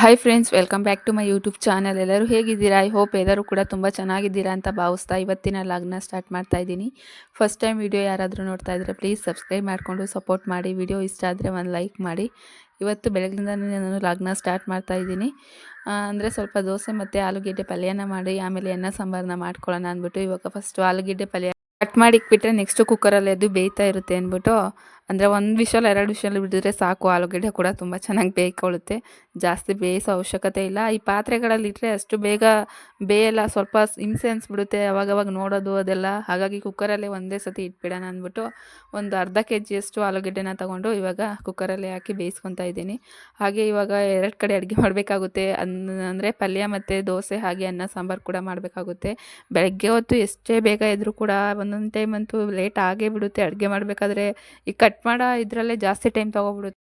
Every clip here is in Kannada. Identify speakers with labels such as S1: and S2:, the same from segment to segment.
S1: Hi friends welcome back to my YouTube channel ಎಲ್ಲರೂ ಹೇಗಿದ್ದೀರಾ? ಐ ಹೋಪ್ ಎಲ್ಲರೂ ಕೂಡ ತುಂಬ ಚೆನ್ನಾಗಿದ್ದೀರಾ ಅಂತ ಭಾವಿಸ್ತಾ ಇವತ್ತಿನ ಲಾಗ್ನ ಸ್ಟಾರ್ಟ್ ಮಾಡ್ತಾ ಇದ್ದೀನಿ. ಫಸ್ಟ್ ಟೈಮ್ ವಿಡಿಯೋ ಯಾರಾದರೂ ನೋಡ್ತಾ ಇದ್ದರೆ ಪ್ಲೀಸ್ ಸಬ್ಸ್ಕ್ರೈಬ್ ಮಾಡಿಕೊಂಡು ಸಪೋರ್ಟ್ ಮಾಡಿ. ವಿಡಿಯೋ ಇಷ್ಟ ಆದರೆ ಒಂದು ಲೈಕ್ ಮಾಡಿ. ಇವತ್ತು ಬೆಳಗ್ಗಿಂದ ನಾನು ಲಾಗ್ನ ಸ್ಟಾರ್ಟ್ ಮಾಡ್ತಾ ಇದ್ದೀನಿ. ಅಂದರೆ ಸ್ವಲ್ಪ ದೋಸೆ ಮತ್ತು ಆಲೂಗೆಡ್ಡೆ ಪಲ್ಯನ ಮಾಡಿ, ಆಮೇಲೆ ಅನ್ನ ಸಾಂಬಾರನ್ನ ಮಾಡ್ಕೊಳ್ಳೋಣ ಅಂದ್ಬಿಟ್ಟು ಇವಾಗ ಫಸ್ಟು ಆಲೂಗೆಡ್ಡೆ ಪಲ್ಯ ಕಟ್ ಮಾಡಿ ಇಕ್ಬಿಟ್ರೆ ನೆಕ್ಸ್ಟು ಕುಕ್ಕರಲ್ಲಿ ಅದು ಬೇಯ್ತಾ ಇರುತ್ತೆ ಅಂದ್ಬಿಟ್ಟು ಅಂದರೆ ಒಂದು ವಿಷಲ್ ಎರಡು ವಿಷಲ್ ಬಿಡಿದ್ರೆ ಸಾಕು ಆಲೂಗಡ್ಡೆ ಕೂಡ ತುಂಬ ಚೆನ್ನಾಗಿ ಬೇಯ್ಕೊಳ್ಳುತ್ತೆ ಜಾಸ್ತಿ ಬೇಯಿಸೋ ಅವಶ್ಯಕತೆ ಇಲ್ಲ. ಈ ಪಾತ್ರೆಗಳಲ್ಲಿ ಇಟ್ಟರೆ ಅಷ್ಟು ಬೇಗ ಬೇಯಲ್ಲ, ಸ್ವಲ್ಪ ಹಿಂಸೆ ಅನಿಸ್ಬಿಡುತ್ತೆ ಅವಾಗವಾಗ ನೋಡೋದು ಅದೆಲ್ಲ. ಹಾಗಾಗಿ ಕುಕ್ಕರಲ್ಲೇ ಒಂದೇ ಸತಿ ಇಟ್ಬಿಡೋಣ ಅಂದ್ಬಿಟ್ಟು ಒಂದು ಅರ್ಧ ಕೆ ಜಿಯಷ್ಟು ಆಲೂಗಡ್ಡೆನ ತೊಗೊಂಡು ಇವಾಗ ಕುಕ್ಕರಲ್ಲೇ ಹಾಕಿ ಬೇಯಿಸ್ಕೊತಾ ಇದ್ದೀನಿ. ಹಾಗೆ ಇವಾಗ ಎರಡು ಕಡೆ ಅಡುಗೆ ಮಾಡಬೇಕಾಗುತ್ತೆ. ಅನ್ನ ಅಂದರೆ ಪಲ್ಯ ಮತ್ತು ದೋಸೆ ಹಾಗೆ ಅನ್ನ ಸಾಂಬಾರು ಕೂಡ ಮಾಡಬೇಕಾಗುತ್ತೆ. ಬೆಳಗ್ಗೆ ಹೊತ್ತು ಎಷ್ಟೇ ಬೇಗ ಇದ್ದರೂ ಕೂಡ ಒಂದೊಂದು ಟೈಮ್ ಅಂತೂ ಲೇಟ್ ಆಗೇ ಬಿಡುತ್ತೆ. ಅಡುಗೆ ಮಾಡಬೇಕಾದ್ರೆ ಈ ಕಟ್ ಮಾಡೋ, ಇದರಲ್ಲೇ ಜಾಸ್ತಿ ಟೈಮ್ ತೊಗೊಬಿಡುತ್ತೆ.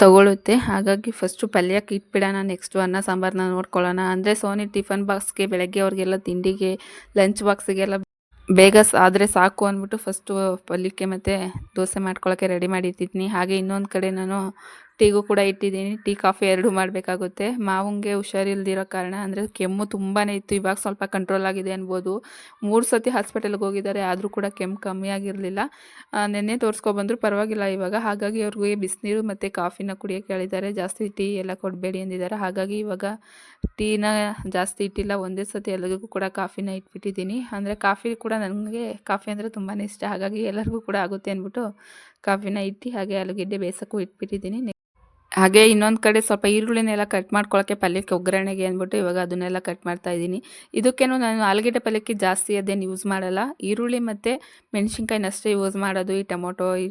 S1: ತಗೊಳುತ್ತೆ. ಹಾಗಾಗಿ ಫಸ್ಟು ಪಲ್ಯಕ್ಕೆ ಇಟ್ಬಿಡೋಣ ನೆಕ್ಸ್ಟು ಅನ್ನ ಸಾಂಬಾರನ್ನ ನೋಡ್ಕೊಳ್ಳೋಣ. ಅಂದರೆ ಸೋನಿ ಟಿಫನ್ ಬಾಕ್ಸ್ಗೆ ಬೆಳಗ್ಗೆ ಅವ್ರಿಗೆಲ್ಲ ತಿಂಡಿಗೆ ಲಂಚ್ ಬಾಕ್ಸಿಗೆಲ್ಲ ಬೇಗ ಆದರೆ ಸಾಕು ಅಂದ್ಬಿಟ್ಟು ಫಸ್ಟು ಪಲ್ಯಕ್ಕೆ ಮತ್ತು ದೋಸೆ ಮಾಡ್ಕೊಳ್ಳೋಕ್ಕೆ ರೆಡಿ ಮಾಡಿಟ್ಟಿದ್ದೀನಿ ಹಾಗೆ ಇನ್ನೊಂದು ಕಡೆ ನಾನು ಟೀಗೂ ಕೂಡ ಇಟ್ಟಿದ್ದೀನಿ. ಟೀ, ಕಾಫಿ ಎರಡೂ ಮಾಡಬೇಕಾಗುತ್ತೆ. ಮಾವಂಗೆ ಹುಷಾರಿಲ್ದಿರೋ ಕಾರಣ ಅಂದರೆ ಕೆಮ್ಮು ತುಂಬಾ ಇತ್ತು. ಇವಾಗ ಸ್ವಲ್ಪ ಕಂಟ್ರೋಲ್ ಆಗಿದೆ ಅನ್ಬೋದು. ಮೂರು ಸತಿ ಹಾಸ್ಪಿಟಲ್ಗೆ ಹೋಗಿದ್ದಾರೆ. ಆದರೂ ಕೂಡ ಕೆಮ್ಮು ಕಮ್ಮಿ ಆಗಿರಲಿಲ್ಲ. ನೆನ್ನೆ ತೋರಿಸ್ಕೊಬಂದ್ರು ಪರವಾಗಿಲ್ಲ ಇವಾಗ. ಹಾಗಾಗಿ ಅವ್ರಿಗೆ ಬಿಸಿನೀರು ಮತ್ತು ಕಾಫಿನ ಕುಡಿಯೋಕೆ ಹೇಳಿದ್ದಾರೆ. ಜಾಸ್ತಿ ಟೀ ಎಲ್ಲ ಕೊಡಬೇಡಿ ಅಂದಿದ್ದಾರೆ ಹಾಗಾಗಿ ಇವಾಗ ಟೀನ ಜಾಸ್ತಿ ಇಟ್ಟಿಲ್ಲ. ಒಂದೇ ಸತಿ ಎಲ್ಲರಿಗೂ ಕೂಡ ಕಾಫಿನ ಇಟ್ಬಿಟ್ಟಿದ್ದೀನಿ. ಅಂದರೆ ಕಾಫಿ ಕೂಡ ನನಗೆ, ಕಾಫಿ ಅಂದರೆ ತುಂಬಾ ಇಷ್ಟ. ಹಾಗಾಗಿ ಎಲ್ಲರಿಗೂ ಕೂಡ ಆಗುತ್ತೆ ಅಂದ್ಬಿಟ್ಟು ಕಾಫಿನ ಇಟ್ಟು ಹಾಗೆ ಆಲೂಗೆಡ್ಡೆ ಬೇಯಿಸೋಕ್ಕೂ ಇಟ್ಬಿಟ್ಟಿದ್ದೀನಿ. ಹಾಗೆ ಇನ್ನೊಂದು ಕಡೆ ಸ್ವಲ್ಪ ಈರುಳ್ಳಿನೆಲ್ಲ ಕಟ್ ಮಾಡ್ಕೊಳ್ಳೋಕ್ಕೆ ಪಲ್ಯಕ್ಕೆ ಒಗ್ಗರಣೆಗೆ ಅಂದ್ಬಿಟ್ಟು ಇವಾಗ ಅದನ್ನೆಲ್ಲ ಕಟ್ ಮಾಡ್ತಾ ಇದ್ದೀನಿ. ಇದಕ್ಕೇನು ನಾನು ಆಲೂಗೆಡ್ಡೆ ಪಲ್ಯಕ್ಕೆ ಜಾಸ್ತಿ ಅದೇನು ಯೂಸ್ ಮಾಡಲ್ಲ. ಈರುಳ್ಳಿ ಮತ್ತು ಮೆಣಸಿನ್ಕಾಯಿನ ಅಷ್ಟೇ ಯೂಸ್ ಮಾಡೋದು. ಈ ಟೊಮೊಟೊ, ಈ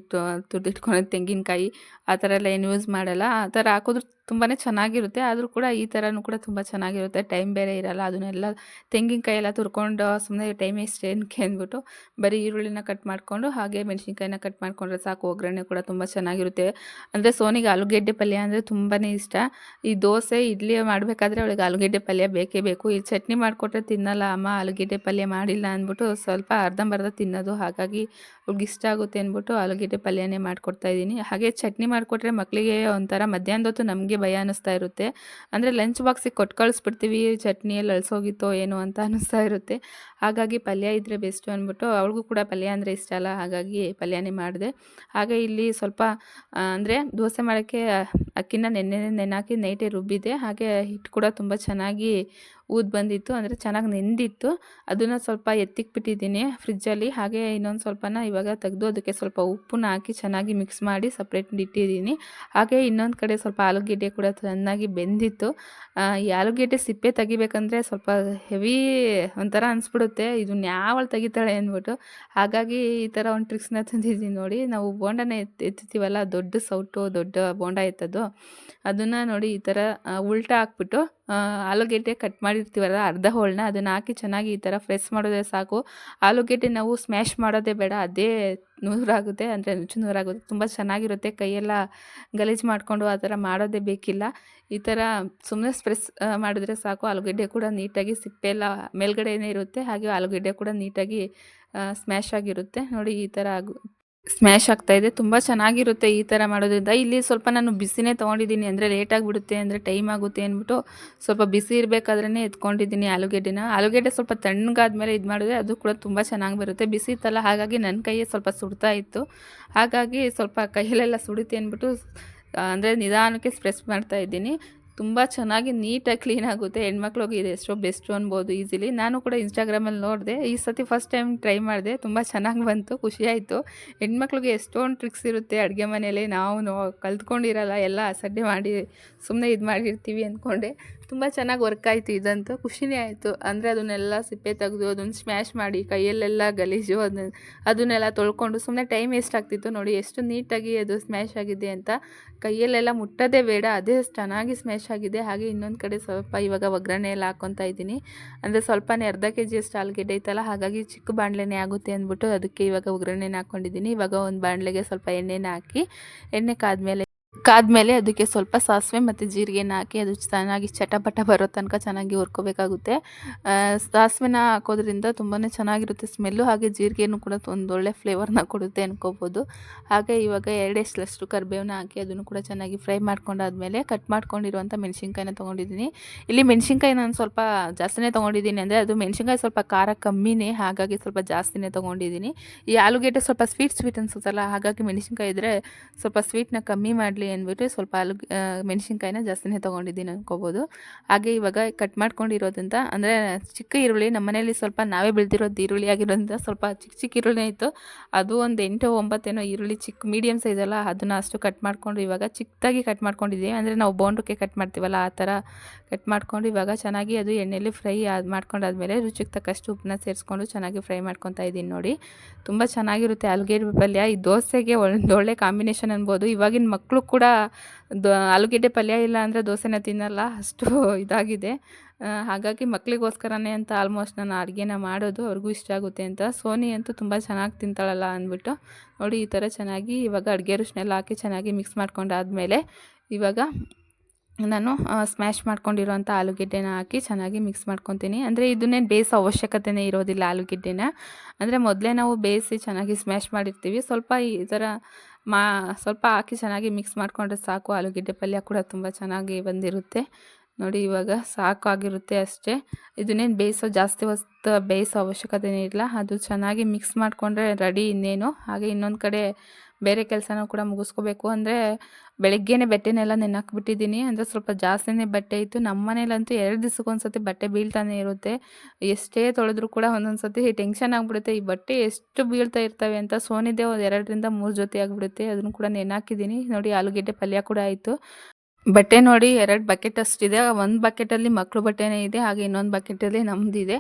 S1: ತುರಿದಿಟ್ಕೊಂಡು ತೆಂಗಿನಕಾಯಿ ಆ ಥರ ಎಲ್ಲ ಏನು ಯೂಸ್ ಮಾಡಲ್ಲ. ಆ ಥರ ಹಾಕಿದ್ರು ತುಂಬಾ ಚೆನ್ನಾಗಿರುತ್ತೆ. ಆದರೂ ಕೂಡ ಈ ಥರನೂ ಕೂಡ ತುಂಬ ಚೆನ್ನಾಗಿರುತ್ತೆ. ಟೈಮ್ ಬೇರೆ ಇರಲ್ಲ. ಅದನ್ನೆಲ್ಲ ತೆಂಗಿನಕಾಯಿ ಎಲ್ಲ ತುರ್ಕೊಂಡು ಸುಮ್ಮನೆ ಟೈಮ್ ವೇಸ್ಟ್ ಏನಕ್ಕೆ ಅಂದ್ಬಿಟ್ಟು ಬರೀ ಈರುಳ್ಳಿನ ಕಟ್ ಮಾಡಿಕೊಂಡು ಹಾಗೆ ಮೆಣಸಿನ್ಕಾಯಿನ ಕಟ್ ಮಾಡಿಕೊಂಡ್ರೆ ಸಾಕು. ಒಗ್ಗರಣೆ ಕೂಡ ತುಂಬ ಚೆನ್ನಾಗಿರುತ್ತೆ. ಅಂದರೆ ಸೋನಿಗೆ ಆಲೂಗೆಡ್ಡೆ ಪಲ್ಯ ಅಂದರೆ ತುಂಬಾ ಇಷ್ಟ. ಈ ದೋಸೆ, ಇಡ್ಲಿ ಮಾಡಬೇಕಾದ್ರೆ ಅವಳಿಗೆ ಆಲೂಗೆಡ್ಡೆ ಪಲ್ಯ ಬೇಕೇ ಬೇಕು. ಈ ಚಟ್ನಿ ಮಾಡಿಕೊಟ್ರೆ ತಿನ್ನಲ್ಲ, ಅಮ್ಮ ಆಲೂಗೆಡ್ಡೆ ಪಲ್ಯ ಮಾಡಿಲ್ಲ ಅಂದ್ಬಿಟ್ಟು ಸ್ವಲ್ಪ ಅರ್ಧಂಬರ್ಧ ತಿನ್ನೋದು. ಹಾಗಾಗಿ ಅವ್ಳಿಗೆ ಇಷ್ಟ ಆಗುತ್ತೆ ಅಂದ್ಬಿಟ್ಟು ಆಲೂಗೆಡ್ಡೆ ಪಲ್ಯನೇ ಮಾಡಿಕೊಡ್ತಾ ಇದ್ದೀನಿ. ಹಾಗೆ ಚಟ್ನಿ ಮಾಡಿಕೊಟ್ರೆ ಮಕ್ಕಳಿಗೆ ಒಂಥರ ಮಧ್ಯಾಹ್ನದೊತ್ತು ನಮಗೆ ಭಯ ಅನ್ನಿಸ್ತಾ ಇರುತ್ತೆ. ಅಂದರೆ ಲಂಚ್ ಬಾಕ್ಸಿಗೆ ಕೊಟ್ಟು ಕಳಿಸ್ಬಿಡ್ತೀವಿ, ಚಟ್ನಿಯಲ್ಲಿ ಅಳಿಸೋಗಿತ್ತೋ ಏನೋ ಅಂತ ಅನ್ನಿಸ್ತಾ ಇರುತ್ತೆ. ಹಾಗಾಗಿ ಪಲ್ಯ ಇದ್ದರೆ ಬೆಸ್ಟು ಅಂದ್ಬಿಟ್ಟು ಅವಳಿಗೂ ಕೂಡ ಪಲ್ಯ ಅಂದರೆ ಇಷ್ಟ ಅಲ್ಲ, ಹಾಗಾಗಿ ಪಲ್ಯನೇ ಮಾಡಿದೆ. ಹಾಗೆ ಇಲ್ಲಿ ಸ್ವಲ್ಪ ಅಂದರೆ ದೋಸೆ ಮಾಡೋಕ್ಕೆ ಅಕ್ಕಿನ ನೆನ್ನೆ ನೆನಾಕಿ ನೈಟೇ ರುಬ್ಬಿದೆ. ಹಾಗೆ ಹಿಟ್ಟು ಕೂಡ ತುಂಬ ಚೆನ್ನಾಗಿ ಊದ್ ಬಂದಿತ್ತು, ಅಂದರೆ ಚೆನ್ನಾಗಿ ನೆಂದಿತ್ತು. ಅದನ್ನು ಸ್ವಲ್ಪ ಎತ್ತಿಕ್ಬಿಟ್ಟಿದ್ದೀನಿ ಫ್ರಿಜ್ಜಲ್ಲಿ. ಹಾಗೆ ಇನ್ನೊಂದು ಸ್ವಲ್ಪನ ಇವಾಗ ತೆಗೆದು ಅದಕ್ಕೆ ಸ್ವಲ್ಪ ಉಪ್ಪನ್ನ ಹಾಕಿ ಚೆನ್ನಾಗಿ ಮಿಕ್ಸ್ ಮಾಡಿ ಸಪ್ರೇಟ್ ಇಟ್ಟಿದ್ದೀನಿ. ಹಾಗೆ ಇನ್ನೊಂದು ಕಡೆ ಸ್ವಲ್ಪ ಆಲೂಗೆಡ್ಡೆ ಕೂಡ ಚೆನ್ನಾಗಿ ಬೆಂದಿತ್ತು. ಈ ಆಲೂಗೆಡ್ಡೆ ಸಿಪ್ಪೆ ತೆಗಿಬೇಕಂದ್ರೆ ಸ್ವಲ್ಪ ಹೆವಿ ಒಂಥರ ಅನಿಸ್ಬಿಡುತ್ತೆ. ಇದನ್ನ ಯಾವಳು ತೆಗಿತಾಳೆ ಅಂದ್ಬಿಟ್ಟು. ಹಾಗಾಗಿ ಈ ಥರ ಒಂದು ಟ್ರಿಕ್ಸ್ನ ತಂದಿದ್ದೀನಿ ನೋಡಿ. ನಾವು ಬೋಂಡನ ಎತ್ತ, ಎತ್ತುತ್ತೀವಲ್ಲ, ದೊಡ್ಡ ಸೌಟು, ದೊಡ್ಡ ಬೋಂಡ ಎತ್ತದು. ಅದನ್ನು ನೋಡಿ ಈ ಥರ ಉಲ್ಟಾ ಹಾಕ್ಬಿಟ್ಟು ಆಲೂಗೆಡ್ಡೆ ಕಟ್ ಮಾಡಿರ್ತೀವಲ್ಲ ಅರ್ಧ ಹೋಳನ್ನ ಅದನ್ನು ಹಾಕಿ ಚೆನ್ನಾಗಿ ಈ ಥರ ಫ್ರೆಸ್ ಮಾಡೋದೇ ಸಾಕು. ಆಲೂಗೆಡ್ಡೆ ನಾವು ಸ್ಮ್ಯಾಶ್ ಮಾಡೋದೇ ಬೇಡ, ಅದೇ ನೂರಾಗುತ್ತೆ, ಅಂದರೆ ನುಚ್ಚು ನೂರಾಗುತ್ತೆ. ತುಂಬ ಚೆನ್ನಾಗಿರುತ್ತೆ, ಕೈಯೆಲ್ಲ ಗಲೀಜು ಮಾಡಿಕೊಂಡು ಆ ಥರ ಮಾಡೋದೇ ಬೇಕಿಲ್ಲ. ಈ ಥರ ಸುಮ್ಮನೆ ಸ್ಪ್ರೆಸ್ ಮಾಡಿದ್ರೆ ಸಾಕು. ಆಲೂಗೆಡ್ಡೆ ಕೂಡ ನೀಟಾಗಿ ಸಿಪ್ಪೆ ಎಲ್ಲ ಮೇಲ್ಗಡೆನೇ ಇರುತ್ತೆ, ಹಾಗೆ ಆಲೂಗೆಡ್ಡೆ ಕೂಡ ನೀಟಾಗಿ ಸ್ಮ್ಯಾಶ್ ಆಗಿರುತ್ತೆ. ನೋಡಿ ಈ ಥರ ಆಗು ಸ್ಮ್ಯಾಶ್ ಆಗ್ತಾ ಇದೆ. ತುಂಬ ಚೆನ್ನಾಗಿರುತ್ತೆ ಈ ಥರ ಮಾಡೋದ್ರಿಂದ. ಇಲ್ಲಿ ಸ್ವಲ್ಪ ನಾನು ಬಿಸಿನೇ ತೊಗೊಂಡಿದ್ದೀನಿ. ಅಂದರೆ ಲೇಟಾಗಿಬಿಡುತ್ತೆ ಅಂದರೆ ಟೈಮ್ ಆಗುತ್ತೆ ಅಂದ್ಬಿಟ್ಟು ಸ್ವಲ್ಪ ಬಿಸಿ ಇರಬೇಕಾದ್ರೇ ಎತ್ಕೊಂಡಿದ್ದೀನಿ ಆಲೂಗೆಡ್ಡೆನ. ಆಲೂಗೆಡ್ಡೆ ಸ್ವಲ್ಪ ತಣ್ಣಗಾದ್ಮೇಲೆ ಇದು ಮಾಡಿದ್ರೆ ಅದು ಕೂಡ ತುಂಬ ಚೆನ್ನಾಗಿ ಬರುತ್ತೆ. ಬಿಸಿ ಇತ್ತಲ್ಲ, ಹಾಗಾಗಿ ನನ್ನ ಕೈಯೇ ಸ್ವಲ್ಪ ಸುಡ್ತಾ ಇತ್ತು. ಹಾಗಾಗಿ ಸ್ವಲ್ಪ ಕೈಯಲ್ಲೆಲ್ಲ ಸುಡುತ್ತೆ ಅಂದ್ಬಿಟ್ಟು ಅಂದರೆ ನಿಧಾನಕ್ಕೆ ಸ್ಪ್ರೆಸ್ ಮಾಡ್ತಾ ಇದ್ದೀನಿ. ತುಂಬ ಚೆನ್ನಾಗಿ ನೀಟಾಗಿ ಕ್ಲೀನ್ ಆಗುತ್ತೆ. ಹೆಣ್ಮಕ್ಳಿಗೆ ಇದು ಎಷ್ಟೋ ಬೆಸ್ಟು ಅನ್ಬೋದು ಈಸಿಲಿ ನಾನು ಕೂಡ ಇನ್ಸ್ಟಾಗ್ರಾಮಲ್ಲಿ ನೋಡಿದೆ. ಈ ಸತಿ ಫಸ್ಟ್ ಟೈಮ್ ಟ್ರೈ ಮಾಡಿದೆ. ತುಂಬ ಚೆನ್ನಾಗಿ ಬಂತು ಖುಷಿಯಾಯಿತು ಹೆಣ್ಮಕ್ಳಿಗೆ ಎಷ್ಟೊಂದು ಟ್ರಿಕ್ಸ್ ಇರುತ್ತೆ ಅಡುಗೆ ಮನೆಯಲ್ಲಿ. ನಾವು ಕಲ್ತ್ಕೊಂಡಿರಲ್ಲ, ಎಲ್ಲ ಅಸಡ್ಡೆ ಮಾಡಿ ಸುಮ್ಮನೆ ಇದು ಮಾಡಿರ್ತೀವಿ ಅಂದ್ಕೊಂಡೆ ತುಂಬ ಚೆನ್ನಾಗಿ ವರ್ಕ್ ಆಯಿತು ಇದಂತೂ. ಖುಷಿನೇ ಆಯಿತು. ಅಂದರೆ ಅದನ್ನೆಲ್ಲ ಸಿಪ್ಪೆ ತೆಗೆದು ಅದನ್ನು ಸ್ಮ್ಯಾಶ್ ಮಾಡಿ, ಕೈಯಲ್ಲೆಲ್ಲ ಗಲೀಜು ಅದನ್ನ ಅದನ್ನೆಲ್ಲ ತೊಳ್ಕೊಂಡು ಸುಮ್ಮನೆ ಟೈಮ್ ವೇಸ್ಟ್ ಆಗ್ತಿತ್ತು ನೋಡಿ ಎಷ್ಟು ನೀಟಾಗಿ ಅದು ಸ್ಮ್ಯಾಶ್ ಆಗಿದೆ ಅಂತ. ಕೈಯಲ್ಲೆಲ್ಲ ಮುಟ್ಟೋದೇ ಬೇಡ, ಅದೇ ಚೆನ್ನಾಗಿ ಸ್ಮ್ಯಾಶ್ ಆಗಿದೆ. ಹಾಗೆ ಇನ್ನೊಂದು ಕಡೆ ಸ್ವಲ್ಪ ಇವಾಗ ಒಗ್ಗರಣೆ ಎಲ್ಲ ಹಾಕ್ಕೊತಾ ಇದ್ದೀನಿ. ಅಂದರೆ ಸ್ವಲ್ಪನೇ ಅರ್ಧ ಕೆ ಜಿಯಷ್ಟು ಆಲೂಗೆಡ್ಡೆ ಐತಲ್ಲ, ಹಾಗಾಗಿ ಚಿಕ್ಕ ಬಾಣಲೆನೇ ಆಗುತ್ತೆ ಅಂದ್ಬಿಟ್ಟು ಅದಕ್ಕೆ ಇವಾಗ ಒಗ್ಗರಣೆನ ಹಾಕ್ಕೊಂಡಿದ್ದೀನಿ ಇವಾಗ ಒಂದು ಬಾಣಲೆಗೆ ಸ್ವಲ್ಪ ಎಣ್ಣೆನ ಹಾಕಿ, ಎಣ್ಣೆ ಕಾದ್ಮೇಲೆ ಕಾದ್ಮೇಲೆ ಅದಕ್ಕೆ ಸ್ವಲ್ಪ ಸಾಸಿವೆ ಮತ್ತು ಜೀರಿಗೆನ ಹಾಕಿ ಅದು ಚೆನ್ನಾಗಿ ಚಟಪಟ ಬರೋ ತನಕ ಚೆನ್ನಾಗಿ ಹುರ್ಕೋಬೇಕಾಗುತ್ತೆ. ಸಾಸಿವೆನ ಹಾಕೋದ್ರಿಂದ ತುಂಬಾ ಚೆನ್ನಾಗಿರುತ್ತೆ ಸ್ಮೆಲ್ಲು, ಹಾಗೆ ಜೀರಿಗೆನೂ ಕೂಡ ಒಂದು ಒಳ್ಳೆ ಫ್ಲೇವರ್ನ ಕೊಡುತ್ತೆ ಅನ್ಕೋಬೋದು. ಹಾಗೆ ಇವಾಗ ಎರಡೆಷ್ಟಲಷ್ಟು ಕರಿಬೇವನ್ನ ಹಾಕಿ ಅದನ್ನು ಕೂಡ ಚೆನ್ನಾಗಿ ಫ್ರೈ ಮಾಡ್ಕೊಂಡಾದ್ಮೇಲೆ ಕಟ್ ಮಾಡ್ಕೊಂಡಿರುವಂಥ ಮೆಣಸಿನ್ಕಾಯಿನ ತೊಗೊಂಡಿದ್ದೀನಿ. ಇಲ್ಲಿ ಮೆಣಸಿನ್ಕಾಯಿ ನಾನು ಸ್ವಲ್ಪ ಜಾಸ್ತಿನೇ ತೊಗೊಂಡಿದ್ದೀನಿ ಅಂದರೆ ಅದು ಮೆಣಸಿನ್ಕಾಯಿ ಸ್ವಲ್ಪ ಖಾರ ಕಮ್ಮಿನೇ, ಹಾಗಾಗಿ ಸ್ವಲ್ಪ ಜಾಸ್ತಿನೇ ತೊಗೊಂಡಿದ್ದೀನಿ. ಈ ಆಲೂಗೆಡ್ಡೆ ಸ್ವಲ್ಪ ಸ್ವೀಟ್ ಸ್ವೀಟ್ ಅನ್ಸುತ್ತಲ್ಲ, ಹಾಗಾಗಿ ಮೆಣಸಿನ್ಕಾಯಿ ಇದ್ದರೆ ಸ್ವಲ್ಪ ಸ್ವೀಟ್ನ ಕಮ್ಮಿ ಮಾಡಲಿ ಅಂದ್ಬಿಟ್ಟು ಸ್ವಲ್ಪ ಆಲೂ ಮೆಣಸಿನ್ಕಾಯಿನ ಜಾಸ್ತಿನೇ ತೊಗೊಂಡಿದ್ದೀನಿ ಅನ್ಕೋಬೋದು. ಹಾಗೆ ಇವಾಗ ಕಟ್ ಮಾಡ್ಕೊಂಡಿರೋದ್ರಿಂದ, ಅಂದರೆ ಚಿಕ್ಕ ಈರುಳ್ಳಿ ನಮ್ಮ ಮನೇಲಿ ಸ್ವಲ್ಪ ನಾವೇ ಬೆಳೆದಿರೋದು ಈರುಳ್ಳಿ ಆಗಿರೋದ್ರಿಂದ ಸ್ವಲ್ಪ ಚಿಕ್ಕ ಚಿಕ್ಕ ಈರುಳ್ಳಿ ಇತ್ತು. ಅದು ಒಂದು ಎಂಟು ಒಂಬತ್ತೇನೋ ಈರುಳ್ಳಿ ಚಿಕ್ಕ ಮೀಡಿಯಮ್ ಸೈಜಲ್ಲ ಅದನ್ನು ಅಷ್ಟು ಕಟ್ ಮಾಡಿಕೊಂಡು ಇವಾಗ ಚಿಕ್ಕದಾಗಿ ಕಟ್ ಮಾಡ್ಕೊಂಡಿದ್ದೀವಿ ಅಂದರೆ ನಾವು ಬೋಂಡಕ್ಕೆ ಕಟ್ ಮಾಡ್ತೀವಲ್ಲ, ಆ ಥರ ಕಟ್ ಮಾಡ್ಕೊಂಡು ಇವಾಗ ಚೆನ್ನಾಗಿ ಅದು ಎಣ್ಣೆಯಲ್ಲಿ ಫ್ರೈ ಅದು ಮಾಡ್ಕೊಂಡಾದ್ಮೇಲೆ ರುಚಿಗೆ ತಕ್ಕಷ್ಟು ಉಪ್ಪನ್ನ ಸೇರಿಸ್ಕೊಂಡು ಚೆನ್ನಾಗಿ ಫ್ರೈ ಮಾಡ್ಕೊತಾ ಇದ್ದೀನಿ ನೋಡಿ. ತುಂಬ ಚೆನ್ನಾಗಿರುತ್ತೆ ಆಲೂಗೆಡ್ಡೆ ಪಲ್ಯ. ಈ ದೋಸೆಗೆ ಒಂದೊಳ್ಳೆ ಕಾಂಬಿನೇಷನ್ ಅನ್ಬೋದು. ಇವಾಗಿನ ಮಕ್ಕಳು ಕೂಡ ಆಲೂಗಡ್ಡೆ ಆಲೂಗೆಡ್ಡೆ ಪಲ್ಯ ಇಲ್ಲ ಅಂದರೆ ದೋಸೆನ ತಿನ್ನಲ್ಲ, ಅಷ್ಟು ಇದಾಗಿದೆ. ಹಾಗಾಗಿ ಮಕ್ಕಳಿಗೋಸ್ಕರನೇ ಅಂತ ಆಲ್ಮೋಸ್ಟ್ ನಾನು ಅಡುಗೆನ ಮಾಡೋದು ಅವ್ರಿಗೂ ಇಷ್ಟ ಆಗುತ್ತೆ ಅಂತ. ಸೋನಿ ಅಂತೂ ತುಂಬ ಚೆನ್ನಾಗಿ ತಿಂತಾಳಲ್ಲ ಅಂದ್ಬಿಟ್ಟು. ನೋಡಿ ಈ ಥರ ಚೆನ್ನಾಗಿ ಇವಾಗ ಅಡುಗೆ ರುಚಿನೆಲ್ಲ ಹಾಕಿ ಚೆನ್ನಾಗಿ ಮಿಕ್ಸ್ ಮಾಡ್ಕೊಂಡಾದಮೇಲೆ ಇವಾಗ ನಾನು ಸ್ಮ್ಯಾಶ್ ಮಾಡ್ಕೊಂಡಿರೋಂಥ ಆಲೂಗೆಡ್ಡೆನ ಹಾಕಿ ಚೆನ್ನಾಗಿ ಮಿಕ್ಸ್ ಮಾಡ್ಕೊತೀನಿ. ಅಂದರೆ ಇದನ್ನೇ ಬೇಯಿಸೋ ಅವಶ್ಯಕತೆನೇ ಇರೋದಿಲ್ಲ ಆಲೂಗೆಡ್ಡೆನ. ಅಂದರೆ ಮೊದಲೇ ನಾವು ಬೇಯಿಸಿ ಚೆನ್ನಾಗಿ ಸ್ಮ್ಯಾಶ್ ಮಾಡಿರ್ತೀವಿ. ಸ್ವಲ್ಪ ಈ ಥರ ಮಾ, ಸ್ವಲ್ಪ ಹಾಕಿ ಚೆನ್ನಾಗಿ ಮಿಕ್ಸ್ ಮಾಡಿಕೊಂಡ್ರೆ ಸಾಕು. ಆಲೂಗೆಡ್ಡೆ ಪಲ್ಯ ಕೂಡ ತುಂಬ ಚೆನ್ನಾಗಿ ಬಂದಿರುತ್ತೆ. ನೋಡಿ ಇವಾಗ ಸಾಕಾಗಿರುತ್ತೆ ಅಷ್ಟೇ. ಇದನ್ನೇನು ಬೇಯಿಸೋ ಜಾಸ್ತಿ ಹೊತ್ತು ಬೇಯಿಸೋ ಅವಶ್ಯಕತೆನೇ ಇಲ್ಲ. ಅದು ಚೆನ್ನಾಗಿ ಮಿಕ್ಸ್ ಮಾಡಿಕೊಂಡ್ರೆ ರೆಡಿ ಇನ್ನೇನು. ಹಾಗೆ ಇನ್ನೊಂದು ಕಡೆ ಬೇರೆ ಕೆಲಸನೂ ಕೂಡ ಮುಗಿಸ್ಕೋಬೇಕು. ಅಂದರೆ ಬೆಳಗ್ಗೆನೇ ಬಟ್ಟೆನೆಲ್ಲ ಬಿಟ್ಟಿದ್ದೀನಿ ಅಂದರೆ ಸ್ವಲ್ಪ ಜಾಸ್ತಿನೇ ಬಟ್ಟೆ ಇತ್ತು. ನಮ್ಮ ಮನೇಲಂತೂ ಎರಡು ದಿವ್ಸಕ್ಕೆ ಸತಿ ಬಟ್ಟೆ ಬೀಳ್ತಾನೆ ಇರುತ್ತೆ. ಎಷ್ಟೇ ತೊಳೆದ್ರೂ ಕೂಡ ಒಂದೊಂದು ಸತಿ ಟೆನ್ಷನ್ ಆಗಿಬಿಡುತ್ತೆ. ಈ ಬಟ್ಟೆ ಎಷ್ಟು ಬೀಳ್ತಾ ಇರ್ತವೆ ಅಂತ ಸೋನಿದೆ. ಒಂದು ಎರಡರಿಂದ ಮೂರು ಜೊತೆ ಆಗಿಬಿಡುತ್ತೆ. ಅದನ್ನು ಕೂಡ ನೆನೆಹಾಕಿದ್ದೀನಿ ನೋಡಿ, ಆಲೂಗೆಡ್ಡೆ ಪಲ್ಯ ಕೂಡ ಆಯಿತು. ಬಟ್ಟೆ ನೋಡಿ ಎರಡು ಬಕೆಟ್ ಅಷ್ಟಿದೆ. ಒಂದು ಬಕೆಟಲ್ಲಿ ಮಕ್ಕಳು ಬಟ್ಟೆನೇ ಇದೆ, ಹಾಗೆ ಇನ್ನೊಂದು ಬಕೆಟಲ್ಲಿ ನಮ್ಮದಿದೆ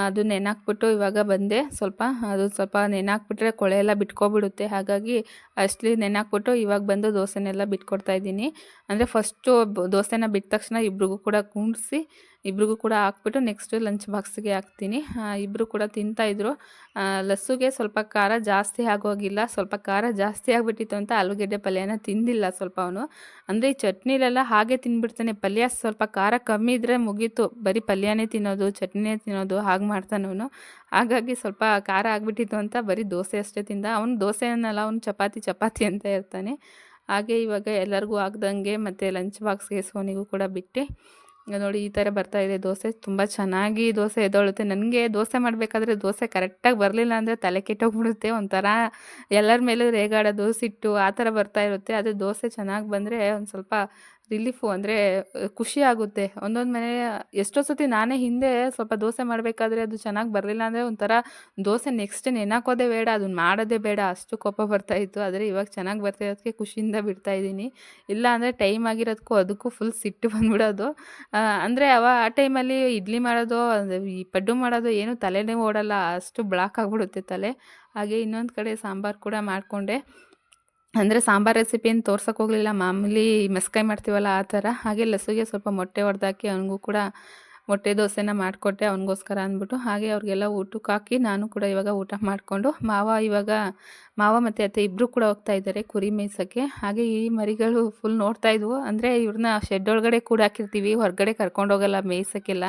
S1: ಅದು ನೆನಾಕ್ಬಿಟ್ಟು ಇವಾಗ ಬಂದೆ. ಸ್ವಲ್ಪ ಅದು ಸ್ವಲ್ಪ ನೆನಾಕ್ಬಿಟ್ರೆ ಕೊಳೆ ಎಲ್ಲ ಬಿಟ್ಕೊಬಿಡುತ್ತೆ. ಹಾಗಾಗಿ ಅಷ್ಟಲಿ ನೆನಾಕ್ಬಿಟ್ಟು ಇವಾಗ ಬಂದು ದೋಸೆನೆಲ್ಲ ಬಿಟ್ಕೊಡ್ತಾ ಇದ್ದೀನಿ. ಅಂದರೆ ಫಸ್ಟು ದೋಸೆನ ಬಿಟ್ಟ ತಕ್ಷಣ ಇಬ್ರಿಗೂ ಕೂಡ ಕುಂಡಿಸಿ ಇಬ್ರಿಗೂ ಕೂಡ ಹಾಕ್ಬಿಟ್ಟು ನೆಕ್ಸ್ಟು ಲಂಚ್ ಬಾಕ್ಸ್ಗೆ ಹಾಕ್ತೀನಿ. ಇಬ್ಬರು ಕೂಡ ತಿಂತಾಯಿದ್ರು ಲಸ್ಸುಗೆ ಸ್ವಲ್ಪ ಖಾರ ಜಾಸ್ತಿ ಆಗೋಗಿಲ್ಲ. ಸ್ವಲ್ಪ ಖಾರ ಜಾಸ್ತಿ ಆಗಿಬಿಟ್ಟಿತ್ತು ಅಂತ ಆಲೂಗೆಡ್ಡೆ ಪಲ್ಯನ ತಿಂದಿಲ್ಲ ಸ್ವಲ್ಪ ಅವನು. ಅಂದರೆ ಈ ಚಟ್ನಿಲೆಲ್ಲ ಹಾಗೆ ತಿಂದ್ಬಿಡ್ತಾನೆ ಪಲ್ಯ ಸ್ವಲ್ಪ ಖಾರ ಕಮ್ಮಿ ಇದ್ದರೆ ಮುಗೀತು. ಬರೀ ಪಲ್ಯನೇ ತಿನ್ನೋದು, ಚಟ್ನಿನೇ ತಿನ್ನೋದು ಹಾಗೆ ಮಾಡ್ತಾನೆ ಅವನು. ಹಾಗಾಗಿ ಸ್ವಲ್ಪ ಖಾರ ಆಗಿಬಿಟ್ಟಿತ್ತು ಅಂತ ಬರೀ ದೋಸೆ ಅಷ್ಟೇ ತಿಂದ. ಅವನು ದೋಸೆ ಅವನು ಅವ್ನು ಚಪಾತಿ ಚಪಾತಿ ಅಂತ ಇರ್ತಾನೆ ಹಾಗೆ ಇವಾಗ ಎಲ್ಲರಿಗೂ ಆಗ್ದಂಗೆ ಮತ್ತು ಲಂಚ್ ಬಾಕ್ಸ್ಗೆ ಸೋನಿಗೂ ಕೂಡ ಬಿಟ್ಟು ನೋಡಿ ಈ ಥರ ಬರ್ತಾ ಇದೆ ದೋಸೆ. ತುಂಬ ಚೆನ್ನಾಗಿ ದೋಸೆ ಎದ್ದೊಳುತ್ತೆ ನನಗೆ ದೋಸೆ ಮಾಡಬೇಕಾದ್ರೆ ದೋಸೆ ಕರೆಕ್ಟಾಗಿ ಬರಲಿಲ್ಲ ಅಂದರೆ ತಲೆ ಕೆಟ್ಟೋಗ್ಬಿಡುತ್ತೆ. ಒಂಥರ ಎಲ್ಲರ ಮೇಲೂ ರೇಗಾಡೋದು, ಸಿಟ್ಟು ಆ ಥರ ಬರ್ತಾ ಇರುತ್ತೆ. ಆದರೆ ದೋಸೆ ಚೆನ್ನಾಗಿ ಬಂದರೆ ಒಂದು ಸ್ವಲ್ಪ ರಿಲೀಫು ಅಂದರೆ ಖುಷಿ ಆಗುತ್ತೆ. ಒಂದೊಂದು ಮನೆ, ಎಷ್ಟೋ ಸತಿ ನಾನೇ ಹಿಂದೆ ಸ್ವಲ್ಪ ದೋಸೆ ಮಾಡಬೇಕಾದ್ರೆ ಅದು ಚೆನ್ನಾಗಿ ಬರಲಿಲ್ಲ ಅಂದರೆ ಒಂಥರ ದೋಸೆ ನೆಕ್ಸ್ಟ್ ನೆನಾಕೋದೇ ಬೇಡ ಅದನ್ನ ಮಾಡೋದೇ ಬೇಡ. ಅಷ್ಟು ಕೋಪ ಬರ್ತಾಯಿತ್ತು ಆದರೆ ಇವಾಗ ಚೆನ್ನಾಗಿ ಬರ್ತಾಯಿರೋದಕ್ಕೆ ಖುಷಿಯಿಂದ ಬಿಡ್ತಾ ಇದ್ದೀನಿ. ಇಲ್ಲ ಅಂದರೆ ಟೈಮ್ ಆಗಿರೋದಕ್ಕೂ ಅದಕ್ಕೂ ಫುಲ್ ಸಿಟ್ಟು ಬಂದ್ಬಿಡೋದು. ಅಂದರೆ ಅವ ಆ ಟೈಮಲ್ಲಿ ಇಡ್ಲಿ ಮಾಡೋದು ಈ ಪಡ್ಡು ಮಾಡೋದು ಏನೂ ತಲೆನೇ ಓಡಲ್ಲ. ಅಷ್ಟು ಬ್ಲಾಕ್ ಆಗಿಬಿಡುತ್ತೆ ತಲೆ. ಹಾಗೆ ಇನ್ನೊಂದು ಕಡೆ ಸಾಂಬಾರು ಕೂಡ ಮಾಡಿಕೊಂಡೆ. ಅಂದರೆ ಸಾಂಬಾರ್ ರೆಸಿಪಿ ಏನು ತೋರ್ಸೋಕೆ ಹೋಗಲಿಲ್ಲ. ಮಾಮೂಲಿ ಮೆಸ್ಕಾಯಿ ಮಾಡ್ತೀವಲ್ಲ ಆ ಥರ. ಹಾಗೆ ಲಸುಗೆ ಸ್ವಲ್ಪ ಮೊಟ್ಟೆ ಹೊಡೆದಾಕಿ ಅವನಿಗೂ ಕೂಡ ಮೊಟ್ಟೆ ದೋಸೆನ ಮಾಡಿಕೊಟ್ಟೆ ಅವನಿಗೋಸ್ಕರ ಅಂದ್ಬಿಟ್ಟು. ಹಾಗೆ ಅವ್ರಿಗೆಲ್ಲ ಊಟಕ್ಕೆ ಹಾಕಿ ನಾನು ಕೂಡ ಇವಾಗ ಊಟ ಮಾಡಿಕೊಂಡು, ಮಾವ ಇವಾಗ, ಮಾವ ಮತ್ತು ಅತ್ತೆ ಇಬ್ಬರು ಕೂಡ ಹೋಗ್ತಾ ಇದ್ದಾರೆ ಕುರಿ ಮೇಯ್ಸೋಕ್ಕೆ. ಹಾಗೆ ಈ ಮರಿಗಳು ಫುಲ್ ನೋಡ್ತಾ ಇದ್ವು. ಅಂದರೆ ಇವ್ರನ್ನ ಶೆಡ್ ಒಳಗಡೆ ಕೂಡ ಹಾಕಿರ್ತೀವಿ, ಹೊರಗಡೆ ಕರ್ಕೊಂಡು ಹೋಗಲ್ಲ ಮೇಯ್ಸೋಕ್ಕೆಲ್ಲ.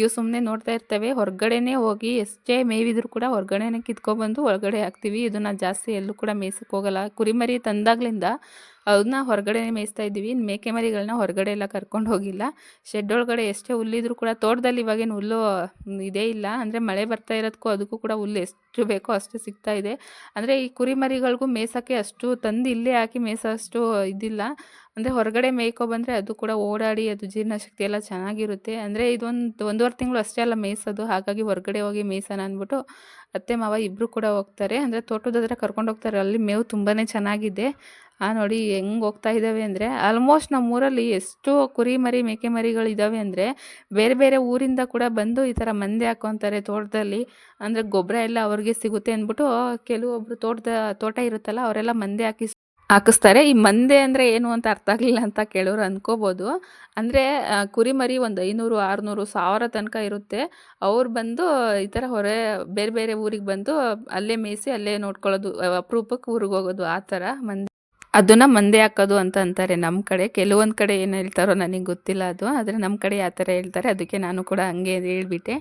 S1: ಇವು ಸುಮ್ಮನೆ ನೋಡ್ತಾ ಇರ್ತವೆ. ಹೊರಗಡೆನೇ ಹೋಗಿ ಎಷ್ಟೇ ಮೇವಿದ್ರು ಕೂಡ ಹೊರಗಡೆನೇ ಕಿತ್ಕೊಬಂದು ಒಳಗಡೆ ಹಾಕ್ತೀವಿ. ಇದನ್ನು ಜಾಸ್ತಿ ಎಲ್ಲೂ ಕೂಡ ಮೇಯ್ಸಕ್ಕೆ ಹೋಗಲ್ಲ. ಕುರಿಮರಿ ತಂದಾಗ್ಲಿಂದ ಅದನ್ನ ಹೊರಗಡೆ ಮೇಯಿಸ್ತಾ ಇದ್ದೀವಿ. ಮೇಕೆ ಮರಿಗಳನ್ನ ಹೊರಗಡೆ ಎಲ್ಲ ಕರ್ಕೊಂಡು ಹೋಗಿಲ್ಲ. ಶೆಡ್ ಒಳಗಡೆ ಎಷ್ಟೇ ಹುಲ್ಲಿದ್ರು ಕೂಡ ತೋಟದಲ್ಲಿ ಇವಾಗೇನು ಹುಲ್ಲು ಇದೇ ಇಲ್ಲ. ಅಂದರೆ ಮಳೆ ಬರ್ತಾ ಇರೋದಕ್ಕೂ ಅದಕ್ಕೂ ಕೂಡ ಹುಲ್ಲು ಎಷ್ಟು ಬೇಕೋ ಅಷ್ಟು ಸಿಗ್ತಾ ಇದೆ. ಅಂದರೆ ಈ ಕುರಿ ಮರಿಗಳಿಗೂ ಮೇಯ್ಸೋಕ್ಕೆ ಅಷ್ಟು ತಂದು ಇಲ್ಲೇ ಹಾಕಿ ಮೇಯ್ಸೋಷ್ಟು ಇದಿಲ್ಲ. ಅಂದರೆ ಹೊರಗಡೆ ಮೇಯ್ಕೊ ಬಂದರೆ ಅದು ಕೂಡ ಓಡಾಡಿ ಅದು ಜೀರ್ಣಶಕ್ತಿ ಎಲ್ಲ ಚೆನ್ನಾಗಿರುತ್ತೆ. ಅಂದರೆ ಇದೊಂದು ಒಂದೂವರೆ ತಿಂಗಳು ಅಷ್ಟೇ ಅಲ್ಲ ಮೇಯ್ಸೋದು. ಹಾಗಾಗಿ ಹೊರಗಡೆ ಹೋಗಿ ಮೇಯ್ಸೋಣ ಅಂದ್ಬಿಟ್ಟು ಅತ್ತೆ ಮಾವ ಇಬ್ಬರು ಕೂಡ ಹೋಗ್ತಾರೆ. ಅಂದರೆ ತೋಟದ ಹತ್ರ ಕರ್ಕೊಂಡು ಹೋಗ್ತಾರೆ. ಅಲ್ಲಿ ಮೇವು ತುಂಬಾ ಚೆನ್ನಾಗಿದೆ. ಆ ನೋಡಿ ಹೆಂಗೆ ಹೋಗ್ತಾ ಇದ್ದಾವೆ ಅಂದರೆ ಆಲ್ಮೋಸ್ಟ್ ನಮ್ಮೂರಲ್ಲಿ ಎಷ್ಟು ಕುರಿ ಮರಿ, ಮೇಕೆ ಮರಿಗಳಿದ್ದಾವೆ ಅಂದರೆ ಬೇರೆ ಬೇರೆ ಊರಿಂದ ಕೂಡ ಬಂದು ಈ ಥರ ಮಂದೆ ಹಾಕೊತಾರೆ ತೋಟದಲ್ಲಿ. ಅಂದರೆ ಗೊಬ್ಬರ ಎಲ್ಲ ಅವ್ರಿಗೆ ಸಿಗುತ್ತೆ ಅಂದ್ಬಿಟ್ಟು ಕೆಲವೊಬ್ರು ತೋಟದ, ತೋಟ ಇರುತ್ತಲ್ಲ ಅವರೆಲ್ಲ ಮಂದೆ ಹಾಕಿ ಹಾಕಿಸ್ತಾರೆ. ಈ ಮಂದೆ ಅಂದರೆ ಏನು ಅಂತ ಅರ್ಥ ಆಗಲಿಲ್ಲ ಅಂತ ಕೇಳೋರು ಅಂದ್ಕೋಬೋದು ಅಂದರೆ ಕುರಿ ಮರಿ ಒಂದು ಐನೂರು, ಆರುನೂರು, ಸಾವಿರ ತನಕ ಇರುತ್ತೆ. ಅವ್ರು ಬಂದು ಈ ಥರ ಹೊರೆ, ಬೇರೆ ಬೇರೆ ಊರಿಗೆ ಬಂದು ಅಲ್ಲೇ ಮೇಯಿಸಿ ಅಲ್ಲೇ ನೋಡ್ಕೊಳ್ಳೋದು ಅಪರೂಪಕ್ಕೆ ಊರಿಗೆ ಹೋಗೋದು ಆ ಥರ ಮಂದಿ. ಅದನ್ನ ಮಂದೆ ಹಾಕೋದು ಅಂತ ಅಂತಾರೆ. ನಮ್ಮ ಕಡೆ ಕೆಲವೊಂದು ಕಡೆ ಏನು ಹೇಳ್ತಾರೋ ನನಗೆ ಗೊತ್ತಿಲ್ಲ ಅದು. ಆದರೆ ನಮ್ಮ ಕಡೆ ಆ ಥರ ಹೇಳ್ತಾರೆ. ಅದಕ್ಕೆ ನಾನು ಕೂಡ ಹಂಗೆ ಹೇಳ್ಬಿಟ್ಟೆ.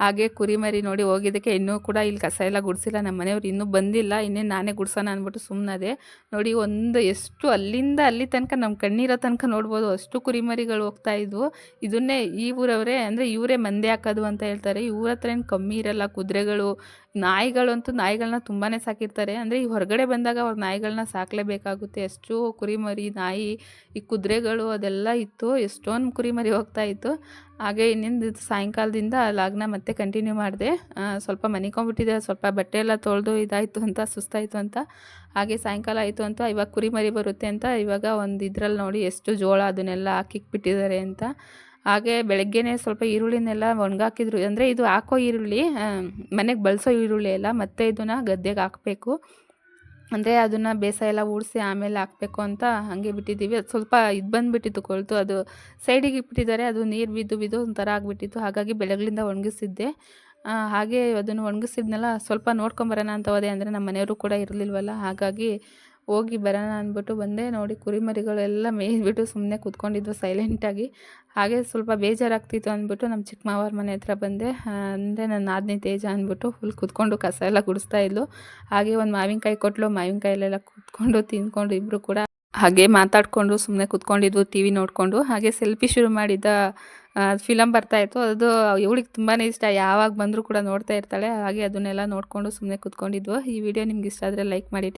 S1: ಹಾಗೆ ಕುರಿಮರಿ ನೋಡಿ ಹೋಗಿದ್ದಕ್ಕೆ ಇನ್ನೂ ಕೂಡ ಇಲ್ಲಿ ಕಸ ಎಲ್ಲ ಗುಡಿಸಿಲ್ಲ. ನಮ್ಮ ಮನೆಯವ್ರು ಇನ್ನೂ ಬಂದಿಲ್ಲ. ಇನ್ನೇನು ನಾನೇ ಗುಡ್ಸೋಣ ಅಂದ್ಬಿಟ್ಟು ಸುಮ್ಮನದೆ ನೋಡಿ ಒಂದು ಎಷ್ಟು ಅಲ್ಲಿಂದ ಅಲ್ಲಿ ತನಕ ನಮ್ಮ ಕಣ್ಣಿರೋ ತನಕ ನೋಡ್ಬೋದು. ಅಷ್ಟು ಕುರಿಮರಿಗಳು ಹೋಗ್ತಾ ಇದ್ವು. ಇದನ್ನೇ ಈ ಊರವರೇ ಅಂದರೆ ಇವರೇ ಮಂದೆ ಹಾಕೋದು ಅಂತ ಹೇಳ್ತಾರೆ. ಇವ್ರ ಹತ್ರ ಏನು ಕಮ್ಮಿ ಇರಲ್ಲ. ಕುದುರೆಗಳು ನಾಯಿಗಳಂತೂ ನಾಯಿಗಳನ್ನ ತುಂಬಾ ಸಾಕಿರ್ತಾರೆ. ಅಂದರೆ ಈ ಹೊರಗಡೆ ಬಂದಾಗ ಅವ್ರ ನಾಯಿಗಳನ್ನ ಸಾಕಲೇಬೇಕಾಗುತ್ತೆ. ಎಷ್ಟೋ ಕುರಿಮರಿ ನಾಯಿ, ಈ ಕುದುರೆಗಳು ಅದೆಲ್ಲ ಇತ್ತು. ಎಷ್ಟೊಂದು ಕುರಿಮರಿ ಹೋಗ್ತಾ ಇತ್ತು. ಹಾಗೆ ಇನ್ನಿಂದ ಸಾಯಂಕಾಲದಿಂದ ಲಾಗ್ನ ಮತ್ತೆ ಕಂಟಿನ್ಯೂ ಮಾಡಿದೆ. ಸ್ವಲ್ಪ ಮನಿಕೊಂಡ್ಬಿಟ್ಟಿದೆ. ಸ್ವಲ್ಪ ಬಟ್ಟೆ ಎಲ್ಲ ತೊಳೆದು ಇದಾಯಿತು ಅಂತ, ಸುಸ್ತಾಯಿತು ಅಂತ. ಹಾಗೆ ಸಾಯಂಕಾಲ ಆಯಿತು ಅಂತ ಇವಾಗ ಕುರಿಮರಿ ಬರುತ್ತೆ ಅಂತ ಇವಾಗ ಒಂದು ಇದ್ರಲ್ಲಿ ನೋಡಿ ಎಷ್ಟು ಜೋಳ ಅದನ್ನೆಲ್ಲ ಹಾಕಿಕ್ಬಿಟ್ಟಿದ್ದಾರೆ ಅಂತ. ಹಾಗೆ ಬೆಳಗ್ಗೆನೇ ಸ್ವಲ್ಪ ಈರುಳ್ಳಿನೆಲ್ಲ ಒಣಗಾಕಿದ್ರು. ಅಂದರೆ ಇದು ಹಾಕೋ ಈರುಳ್ಳಿ ಮನೆಗೆ ಬಳಸೋ ಈರುಳ್ಳಿ ಎಲ್ಲ ಮತ್ತೆ ಇದನ್ನು ಗದ್ದೆಗೆ ಹಾಕಬೇಕು. ಅಂದರೆ ಅದನ್ನು ಬೇಸಾಯ ಎಲ್ಲ ಊಡಿಸಿ ಆಮೇಲೆ ಹಾಕಬೇಕು ಅಂತ ಹಾಗೆ ಬಿಟ್ಟಿದ್ದೀವಿ. ಅದು ಸ್ವಲ್ಪ ಇದು ಬಂದುಬಿಟ್ಟಿತ್ತು ಕೊಳ್ತು. ಅದು ಸೈಡಿಗೆ ಇಟ್ಬಿಟ್ಟಿದ್ದಾರೆ. ಅದು ನೀರು ಬಿದ್ದು ಬಿದ್ದು ಒಂಥರ ಆಗಿಬಿಟ್ಟಿತ್ತು. ಹಾಗಾಗಿ ಬೆಳಗ್ಲಿಂದ ಒಣಗಿಸಿದ್ದೆ. ಹಾಗೆ ಅದನ್ನು ಒಣಗಿಸಿದ್ನೆಲ್ಲ ಸ್ವಲ್ಪ ನೋಡ್ಕೊಂಬರೋಣ ಅಂತ ಹೋದೆ. ಅಂದರೆ ನಮ್ಮ ಮನೆಯವರು ಕೂಡ ಇರಲಿಲ್ವಲ್ಲ, ಹಾಗಾಗಿ ಹೋಗಿ ಬರೋಣ ಅಂದ್ಬಿಟ್ಟು ಬಂದೆ. ನೋಡಿ ಕುರಿಮರಿಗಳೆಲ್ಲ ಮೇಯ್ದುಬಿಟ್ಟು ಸುಮ್ಮನೆ ಕೂತ್ಕೊಂಡಿದ್ವು ಸೈಲೆಂಟಾಗಿ ಹಾಗೆ ಸ್ವಲ್ಪ ಬೇಜಾರಾಗ್ತಿತ್ತು ಅಂದ್ಬಿಟ್ಟು ನಮ್ಮ ಚಿಕ್ಕ ಮನೆ ಹತ್ರ ಬಂದೆ. ಅಂದರೆ ನನ್ನ ನಾದಿನಿ ತೇಜ ಅಂದ್ಬಿಟ್ಟು ಫುಲ್ ಕೂತ್ಕೊಂಡು ಕಸ ಎಲ್ಲ ಗುಡಿಸ್ತಾ ಇದ್ಲು. ಹಾಗೆ ಒಂದು ಮಾವಿನಕಾಯಿ ಕೊಟ್ಟಲು ಮಾವಿನಕಾಯಲ್ಲೆಲ್ಲ ಕೂತ್ಕೊಂಡು ತಿಂದ್ಕೊಂಡು ಇಬ್ಬರು ಕೂಡ ಹಾಗೆ ಮಾತಾಡಿಕೊಂಡು ಸುಮ್ಮನೆ ಕೂತ್ಕೊಂಡಿದ್ವು ಟಿ ವಿ ನೋಡಿಕೊಂಡು. ಹಾಗೆ ಸೆಲ್ಫಿ ಶುರು ಮಾಡಿದ್ದ ಫಿಲಮ್ ಬರ್ತಾಯಿತ್ತು ಅದು ಇವಳಿಗೆ ತುಂಬಾ ಇಷ್ಟ. ಯಾವಾಗ ಬಂದರೂ ಕೂಡ ನೋಡ್ತಾ ಇರ್ತಾಳೆ. ಹಾಗೆ ಅದನ್ನೆಲ್ಲ ನೋಡಿಕೊಂಡು ಸುಮ್ಮನೆ ಕೂತ್ಕೊಂಡಿದ್ವು. ಈ ವಿಡಿಯೋ ನಿಮ್ಗೆ ಇಷ್ಟ ಆದರೆ ಲೈಕ್ ಮಾಡಿ